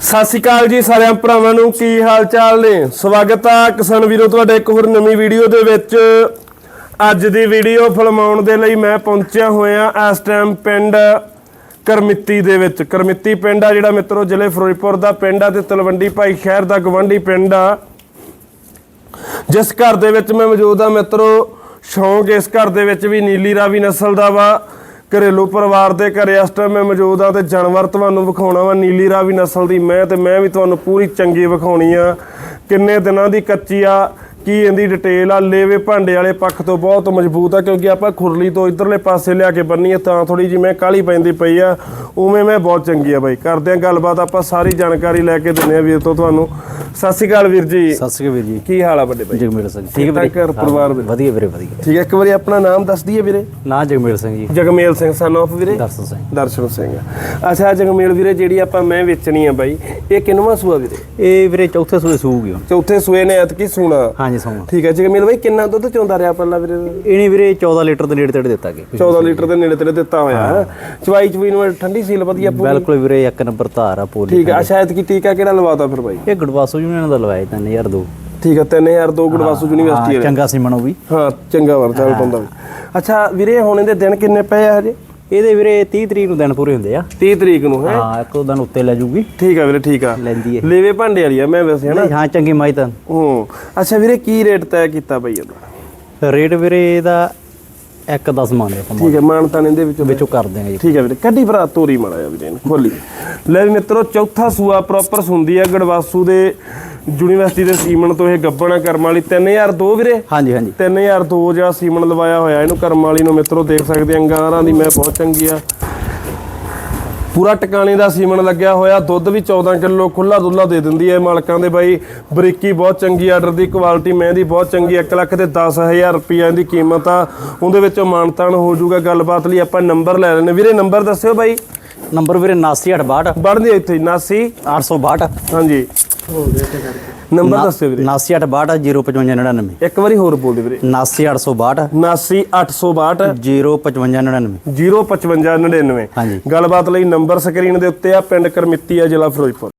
ਸਤਿ ਸ਼੍ਰੀ ਅਕਾਲ ਜੀ ਸਾਰਿਆਂ ਭਰਾਵਾਂ ਨੂੰ, ਕੀ ਹਾਲ ਚਾਲ ਨੇ? ਸਵਾਗਤ ਆ ਕਿਸਾਨ ਵੀਰੋ, ਤੁਹਾਡੇ ਇੱਕ ਹੋਰ ਨਵੀਂ ਵੀਡੀਓ ਦੇ ਵਿੱਚ। ਅੱਜ ਦੀ ਵੀਡੀਓ ਫਿਲਮਾਉਣ ਦੇ ਲਈ ਮੈਂ ਪਹੁੰਚਿਆ ਹੋਇਆ ਇਸ ਟਾਈਮ ਪਿੰਡ ਕਰਮਿੱਤੀ ਦੇ ਵਿੱਚ। ਕਰਮਿੱਤੀ ਪਿੰਡ ਆ ਜਿਹੜਾ ਮਿੱਤਰੋ, ਜ਼ਿਲ੍ਹੇ ਫਿਰੋਜ਼ਪੁਰ ਦਾ ਪਿੰਡ ਆ ਤੇ ਤਲਵੰਡੀ ਭਾਈ ਸ਼ਹਿਰ ਦਾ ਗਵੰਡੀ ਪਿੰਡ ਆ। ਜਿਸ ਘਰ ਦੇ ਵਿੱਚ ਮੈਂ ਮੌਜੂਦ ਆ ਮਿੱਤਰੋ, ਸ਼ੌਂਕ ਇਸ ਘਰ ਦੇ ਵਿੱਚ ਵੀ ਨੀਲੀ ਰਾਵੀ ਨਸਲ ਦਾ ਵਾ। ਘਰੇਲੂ ਪਰਿਵਾਰ ਦੇ ਘਰੇ ਇਸ ਟਾਈਮ ਮੈਂ ਮੌਜੂਦ ਆ ਤੇ ਜਾਨਵਰ ਤੁਹਾਨੂੰ ਵਿਖਾਉਣਾ ਵਾ, ਨੀਲੀ ਰਾਵੀ ਨਸਲ ਦੀ ਮੈਂ ਤੇ ਮੈਂ ਵੀ ਤੁਹਾਨੂੰ ਪੂਰੀ ਚੰਗੀ ਵਿਖਾਉਣੀ ਆ। ਕਿੰਨੇ ਦਿਨਾਂ ਦੀ ਕੱਚੀ ਆ ਕੀ ਇਹਦੀ ਡਿਟੇਲ ਆ? ਲੇਵੇ ਭਾਂਡੇ ਵਾਲੇ ਪੱਖ ਤੋਂ ਬਹੁਤ ਮਜ਼ਬੂਤ ਆ ਕਿਉਂਕਿ ਆਪਾਂ ਖੁਰਲੀ ਤੋਂ ਇਧਰਲੇ ਪਾਸੇ ਲਿਆ ਕੇ ਬੰਨੀ ਆ ਤਾਂ ਥੋੜੀ ਮੈਂ ਕਾਲੀ ਪੈਂਦੀ ਪਈ ਆ। ਉਵੇਂ ਮੈਂ ਬਹੁਤ ਚੰਗੀ ਆ ਬਾਈ। ਕਰਦੇ ਆ ਗੱਲਬਾਤ ਆਪਾਂ ਸਾਰੀ ਜਾਣਕਾਰੀ ਲੈ ਕੇ ਦਿੰਨੇ ਆ ਵੀਰ ਤੋਂ ਤੁਹਾਨੂੰ। ਸਤਿ ਸ਼੍ਰੀ ਅਕਾਲ ਵੀਰ ਜੀ। ਸਤਿ ਸ਼੍ਰੀ ਅਕਾਲ ਵੀਰ ਜੀ। ਕੀ ਹਾਲ ਆ ਵੱਡੇ ਬਾਈ? ਜਗਮੇਲ ਸਿੰਘ ਠੀਕ ਹੈ ਵੀਰੇ? ਠਾਕ ਪਰਿਵਾਰ ਵੀਰੇ? ਵਧੀਆ ਵੀਰੇ ਵਧੀਆ। ਠੀਕ ਹੈ ਇੱਕ ਵਾਰੀ ਆਪਣਾ ਨਾਮ ਦੱਸ ਦਈਏ ਵੀਰੇ। ਨਾ ਜਗਮੇਲ ਸਿੰਘ ਜੀ। ਜਗਮੇਲ ਸਿੰਘ ਸਨ of ਵੀਰੇ? ਦਰਸ਼ਨ ਸਿੰਘ। ਦਰਸ਼ਨ ਸਿੰਘ। ਅੱਛਾ ਜਗਮੇਲ ਵੀਰੇ ਜਿਹੜੀ ਆਪਾਂ ਮੈਂ ਵੇਚਣੀ ਆ ਬਾਈ ਇਹ ਕਿੰਨਵਾਂ ਸੂਆ ਵੀਰੇ? ਇਹ ਵੀਰੇ ਚੌਥੇ ਸੂਏ ਸੂਗੀ ਹੁਣ। ਚੌਥੇ ਸੂਏ ਨੇ ਐਤਕੀ ਸੂਣਾ। ਹਾਂਜੀ ਸੋਮਾ ਠੀਕ ਹੈ ਜਗਮੇਲ ਬਾਈ ਕਿੰਨਾ ਦੁੱਧ ਚੋਂਦਾ ਰਿਹਾ ਪਹਿਲਾਂ ਵੀਰੇ? ਇਹਨੇ ਵੀਰੇ 14 ਲੀਟਰ ਦੇ ਨੇੜੇ ਤੇੜੇ ਦਿੱਤਾ ਕਿ 14 ਲੀਟਰ ਦੇ ਨੇੜੇ ਤੇੜੇ ਦਿੱਤਾ ਹੋਇਆ। ਹੈ। ਚਵਾਈ ਚਵੀ ਨੂੰ ਠੰਡੀ ਸੀਲ ਵਧੀਆ ਪੂਰੀ? ਬਿਲਕੁਲ ਵੀਰੇ ਇੱਕ ਨੰਬਰ ਧਾਰ ਆ ਪੋਲੀ ਠੀਕ ਹੈ ਅੱਛਾ ਐਤਕੀ ਟੀਕਾ ਕਿਹੜਾ ਲਵਾਤਾ ਫਿਰ ਬਾਈ? ਇਹ ਗੜਵਾਸੋ ਯੂਨੀਅਨ ਦਾ ਲਵਾਇਆ 3002 ਠੀਕ ਹੈ 3000 ਦੋ ਗੁੜਵਾਸੂ ਯੂਨੀਵਰਸਿਟੀ ਹਾਂ ਚੰਗਾ ਸੀਮਨ ਉਹ ਵੀ। ਹਾਂ ਚੰਗਾ ਵਰ ਚੱਲ ਪੰਦਾ ਅੱਛਾ ਵੀਰੇ ਹੁਣ ਇਹਦੇ ਦਿਨ ਕਿੰਨੇ ਪਏ ਆ ਹਜੇ? ਇਹਦੇ ਵੀਰੇ 30 ਤਰੀਕ ਨੂੰ ਦਿਨ ਪੂਰੇ ਹੁੰਦੇ ਆ। 30 ਤਰੀਕ ਨੂੰ ਹੈ? ਹਾਂ ਇੱਕ ਦਿਨ ਉੱਤੇ ਲੈ ਜੂਗੀ। ਠੀਕ ਆ ਵੀਰੇ ਠੀਕ ਆ। ਲੈਂਦੀ ਹੈ ਲੇਵੇ ਭਾਂਡੇ ਵਾਲੀ ਆ ਮੈਂ ਵੈਸੇ ਹਨਾ? ਹਾਂ ਚੰਗੀ ਮਾਈ ਤਾਂ। ਹੂੰ। ਅੱਛਾ ਵੀਰੇ ਕੀ ਰੇਟ ਤੈਅ ਕੀਤਾ ਬਈ ਇਹਦਾ? ਰੇਟ ਵੀਰੇ ਇਹਦਾ ਇੱਕ 10 ਮੰਗਦੇ ਆਪਾਂ ਠੀਕ ਹੈ ਮਾਨਤਾਨ ਇਹਦੇ ਵਿੱਚੋਂ ਵਿੱਚੋਂ ਕਰ ਦਿਆਂਗੇ ਜੀ। ਠੀਕ ਹੈ ਵੀਰੇ ਕੱਢੀ ਭਰਾ ਤੋਰੀ ਮਾੜਾ ਵੀਰੇ ਇਹਨੂੰ ਖੋਲੀ। ਲੈ ਵੀ ਮਿੱਤਰੋ ਚੌਥਾ ਸੂਆ ਪ੍ਰੋਪਰ ਸੁੰਦੀ ਆ ਗੜਵਾਸੂ ਦੇ ਯੂਨੀਵਰਸਿਟੀ ਦੇ ਸੀਮਨ ਤੋਂ ਇਹ ਗੱਬਣਾ ਕਰਮ ਵਾਲੀ 3002 ਵੀਰੇ? ਹਾਂਜੀ ਹਾਂਜੀ। 3002 ਜਿਹੜਾ ਸੀਮਨ ਲਵਾਇਆ ਹੋਇਆ ਇਹਨੂੰ ਕਰਮ ਵਾਲੀ ਨੂੰ ਮਿੱਤਰੋ ਦੇਖ ਸਕਦੇ ਅੰਗਾਰਾਂ ਦੀ ਮੈਂ ਬਹੁਤ ਚੰਗੀ ਆ। ਪੂਰਾ ਟਿਕਾਣੇ ਦਾ ਸੀਮਨ ਲੱਗਿਆ ਹੋਇਆ ਦੁੱਧ ਵੀ 14 ਕਿਲੋ ਖੁੱਲਾ ਦੁੱਲਾ ਦੇ ਦਿੰਦੀ ਹੈ ਮਾਲਕਾਂ ਦੇ ਬਾਈ। ਬਰੀਕੀ ਬਹੁਤ ਚੰਗੀ ਆਰਡਰ ਦੀ ਕੁਆਲਿਟੀ ਮੈਂ ਦੀ ਬਹੁਤ ਚੰਗੀ 1 ਲੱਖ ਤੇ 10000 ਰੁਪਈਆ ਇਹਦੀ ਕੀਮਤ ਆ। ਉਹਦੇ ਵਿੱਚੋਂ ਮਾਨਤਾਨ ਹੋ ਜਾਊਗਾ ਗੱਲਬਾਤ ਲਈ ਆਪਾਂ ਨੰਬਰ ਲੈ ਲੈਣੇ ਵੀਰੇ ਨੰਬਰ ਦੱਸਿਓ ਬਾਈ। ਨੰਬਰ ਵੀਰੇ 7962 ਬਣਦੀ ਇੱਥੇ 79 862 ਹਾਂਜੀ। ਨੰਬਰ ਦੱਸਿਓ ਵੀਰੇ। 7962 05599 ਇੱਕ ਵਾਰੀ ਹੋਰ ਬੋਲ ਦਿਓ ਵੀਰੇ। 7962 79862 05599 05599 ਹਾਂਜੀ। ਗੱਲਬਾਤ ਲਈ ਨੰਬਰ ਸਕਰੀਨ ਦੇ ਉੱਤੇ ਆ ਪਿੰਡ ਕਰਮਿੱਤੀ ਆ ਜ਼ਿਲ੍ਹਾ ਫਿਰੋਜ਼ਪੁਰ।